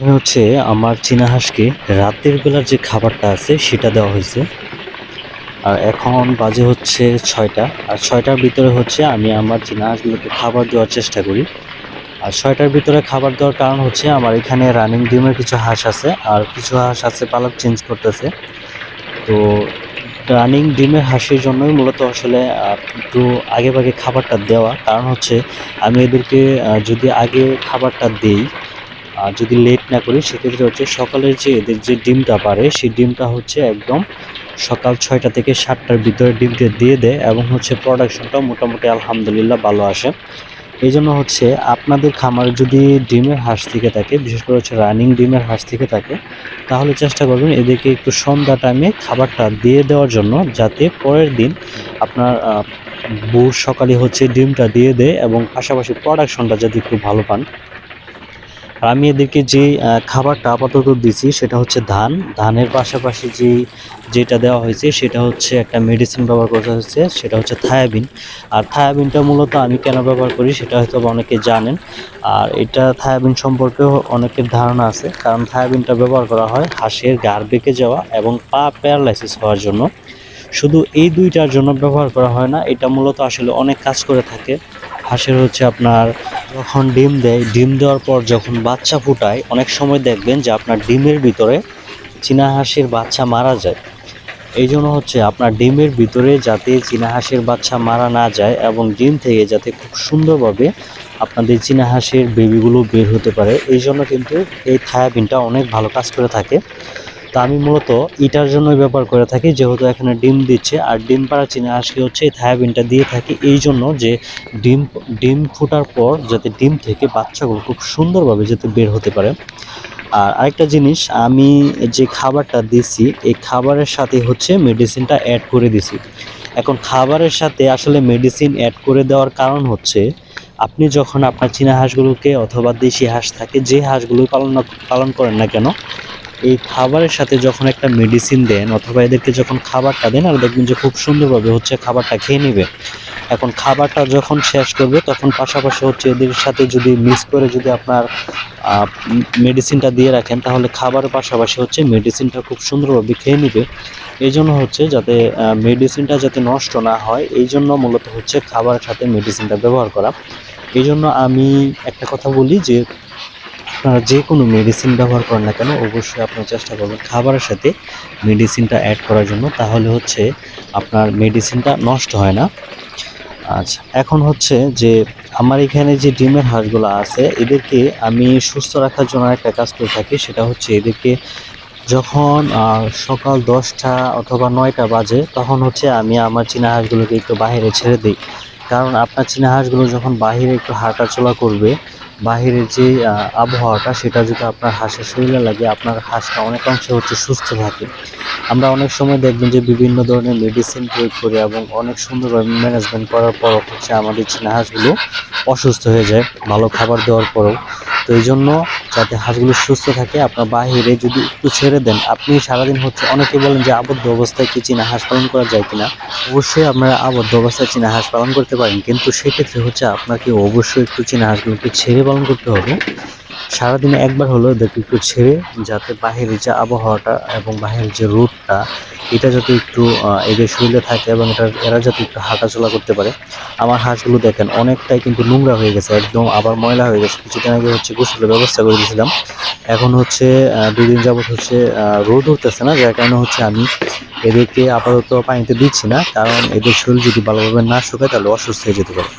এখানে হচ্ছে আমার চীনা হাঁসকে রাতের বেলার যে খাবারটা আছে সেটা দেওয়া হয়েছে। আর এখন বাজে হচ্ছে ছয়টা, আর ছয়টার ভিতরে হচ্ছে আমি আমার চীনা হাঁসগুলোকে খাবার দেওয়ার চেষ্টা করি। আর ছয়টার ভিতরে খাবার দেওয়ার কারণ হচ্ছে আমার এখানে রানিং ডিমের কিছু হাঁস আছে, আর কিছু হাঁস আছে পালক চেঞ্জ করতেছে। তো রানিং ডিমের হাঁসের জন্যই মূলত আসলে একটু আগে ভাগে খাবারটা দেওয়া। কারণ হচ্ছে আমি এদেরকে যদি আগে খাবারটা দেই আর যদি লেট না করি, সেক্ষেত্রে হচ্ছে সকালের যে এদের যে ডিমটা পারে, সেই ডিমটা হচ্ছে একদম সকাল ছয়টা থেকে সাতটার ভিতরে ডিমটা দিয়ে দেয় এবং হচ্ছে প্রোডাকশনটাও মোটামুটি আলহামদুলিল্লাহ ভালো আসে। এই জন্য হচ্ছে আপনাদের খামারে যদি ডিমের হাঁস থেকে থাকে, বিশেষ করে হচ্ছে রানিং ডিমের হাঁস থেকে থাকে, তাহলে চেষ্টা করবেন এদেরকে একটু সন্ধ্যা টাইমে খাবারটা দিয়ে দেওয়ার জন্য, যাতে পরের দিন আপনার ভোর সকালে হচ্ছে ডিমটা দিয়ে দেয় এবং পাশাপাশি প্রোডাকশনটা যাতে একটু ভালো পান। আর আমি এদেরকে যে খাবারটা আপাতত দিছি, সেটা হচ্ছে ধান। ধানের পাশাপাশি যে, যেটা দেওয়া হয়েছে, সেটা হচ্ছে একটা মেডিসিন ব্যবহার করা হয়েছে, সেটা হচ্ছে থায়াবিন। আর থায়াবিনটা মূলত আমি কেন ব্যবহার করি, সেটা হয়তো অনেকে জানেন। আর এটা থায়াবিন সম্পর্কেও অনেকের ধারণা আছে, কারণ থায়াবিনটা ব্যবহার করা হয় হাঁসের গাড় বেঁকে যাওয়া এবং পা প্যারালাইসিস হওয়ার জন্য। শুধু এই দুইটার জন্য ব্যবহার করা হয় না, এটা মূলত আসলে অনেক কাজ করে থাকে। হাঁসের হচ্ছে আপনার যখন ডিম দেয়, ডিম দেওয়ার পর যখন বাচ্চা ফুটায়, অনেক সময় দেখবেন যে আপনার ডিমের ভিতরে চীনা হাঁসের বাচ্চা মারা যায়। এই জন্য হচ্ছে আপনার ডিমের ভিতরে যাতে চীনা হাঁসের বাচ্চা মারা না যায় এবং ডিম থেকে যাতে খুব সুন্দরভাবে আপনাদের চীনা হাঁসের বেবিগুলো বের হতে পারে এই জন্য কিন্তু এই থায়াবিনটা অনেক ভালো কাজ করে থাকে। তা আমি মূলত এটার জন্যই ব্যবহার করে থাকি, যেহেতু এখানে ডিম দিচ্ছে। আর ডিম পাড়া চীনা হাঁসকে হচ্ছে এই থায়াবিনটা দিয়ে থাকি, এই জন্য যে ডিম ডিম ফোটার পর যাতে ডিম থেকে বাচ্চাগুলো খুব সুন্দরভাবে যাতে বের হতে পারে। আর আরেকটা জিনিস, আমি যে খাবারটা দিছি, এই খাবারের সাথে হচ্ছে মেডিসিনটা অ্যাড করে দিছি। এখন খাবারের সাথে আসলে মেডিসিন অ্যাড করে দেওয়ার কারণ হচ্ছে, আপনি যখন আপনার চীনা হাঁসগুলোকে অথবা দেশি হাঁস থাকে, যে হাঁসগুলো পালন পালন করেন না কেন এই খাবারের সাথে যখন একটা মেডিসিন দেন অথবা এদেরকে যখন খাবারটা দেন, আর দেখবেন যে খুব সুন্দরভাবে হচ্ছে খাবারটা খেয়ে নেবে। এখন খাবারটা যখন শেষ করবে, তখন পাশাপাশি হচ্ছে এদের সাথে যদি মিক্স করে যদি আপনার মেডিসিনটা দিয়ে রাখেন, তাহলে খাবারের পাশাপাশি হচ্ছে মেডিসিনটা খুব সুন্দরভাবে খেয়ে নেবে। এই জন্য হচ্ছে যাতে মেডিসিনটা যাতে নষ্ট না হয়, এই জন্য মূলত হচ্ছে খাবারের সাথে মেডিসিনটা ব্যবহার করা। এই জন্য আমি একটা কথা বলি যে আপনারা যে কোনো মেডিসিন ব্যবহার করেন না কেন, অবশ্যই আপনার চেষ্টা করবেন খাবারের সাথে মেডিসিনটা অ্যাড করার জন্য। তাহলে হচ্ছে আপনার মেডিসিনটা নষ্ট হয় না। আচ্ছা এখন হচ্ছে যে আমার এখানে যে ডিমের হাঁসগুলো আছে, এদেরকে আমি সুস্থ রাখার জন্য একটা কাজ করে থাকি। সেটা হচ্ছে এদেরকে যখন সকাল দশটা অথবা নয়টা বাজে, তখন হচ্ছে আমি আমার চীনা হাঁসগুলোকে একটু বাইরে ছেড়ে দিই। কারণ আপনার চীনা হাঁসগুলো যখন বাইরে একটু হাঁটাচলা করবে বাইরের যে আবহাওয়াটা, সেটা যদি আপনার হাঁসের শরীরে লাগে, আপনার হাঁসটা অনেকাংশে হচ্ছে সুস্থ থাকে। আমরা অনেক সময় দেখবেন যে, বিভিন্ন ধরনের মেডিসিন প্রয়োগ করে এবং অনেক সুন্দরভাবে ম্যানেজমেন্ট করার পর হচ্ছে আমাদের চীনা হাঁসগুলো অসুস্থ হয়ে যায়, ভালো খাবার দেওয়ার পরেও। তো এই জন্য যাতে হাঁসগুলো সুস্থ থাকে, আপনার বাহিরে যদি একটু ছেড়ে দেন, আপনি সারাদিন হচ্ছে অনেকে বলেন যে আবদ্ধ অবস্থায় কি চীনা হাঁস পালন করা যায় কিনা? অবশ্যই আপনারা আবদ্ধ অবস্থায় চীনা হাঁস পালন করতে পারেন। কিন্তু সেক্ষেত্রে হচ্ছে আপনাকে অবশ্যই একটু চীনা হাঁসগুলোকে ছেড়ে পালন করতে হবে। সারাদিনে একবার হলো এদেরকে একটু ছেড়ে যাতে বাহিরের যে আবহাওয়াটা এবং বাহিরের যে রোদটা এটা যাতে একটু এদের শরীরে থাকে এবং এটা এরা যাতে একটু হাঁটাচলা করতে পারে। আমার হাঁসগুলো দেখেন অনেকটাই কিন্তু নোংরা হয়ে গেছে একদম আবার ময়লা হয়ে গেছে। কিছুদিন আগে হচ্ছে গোসলের ব্যবস্থা করে দিয়েছিলাম। এখন হচ্ছে আহ, দুই দিন যাবত হচ্ছে রোদ উঠতেছে না যার কারণে হচ্ছে আমি এদেরকে আপাতত পানিতে দিচ্ছি না কারণ এদের শরীর যদি ভালোভাবে না শুকায় তাহলে অসুস্থ হয়ে যেতে পারে।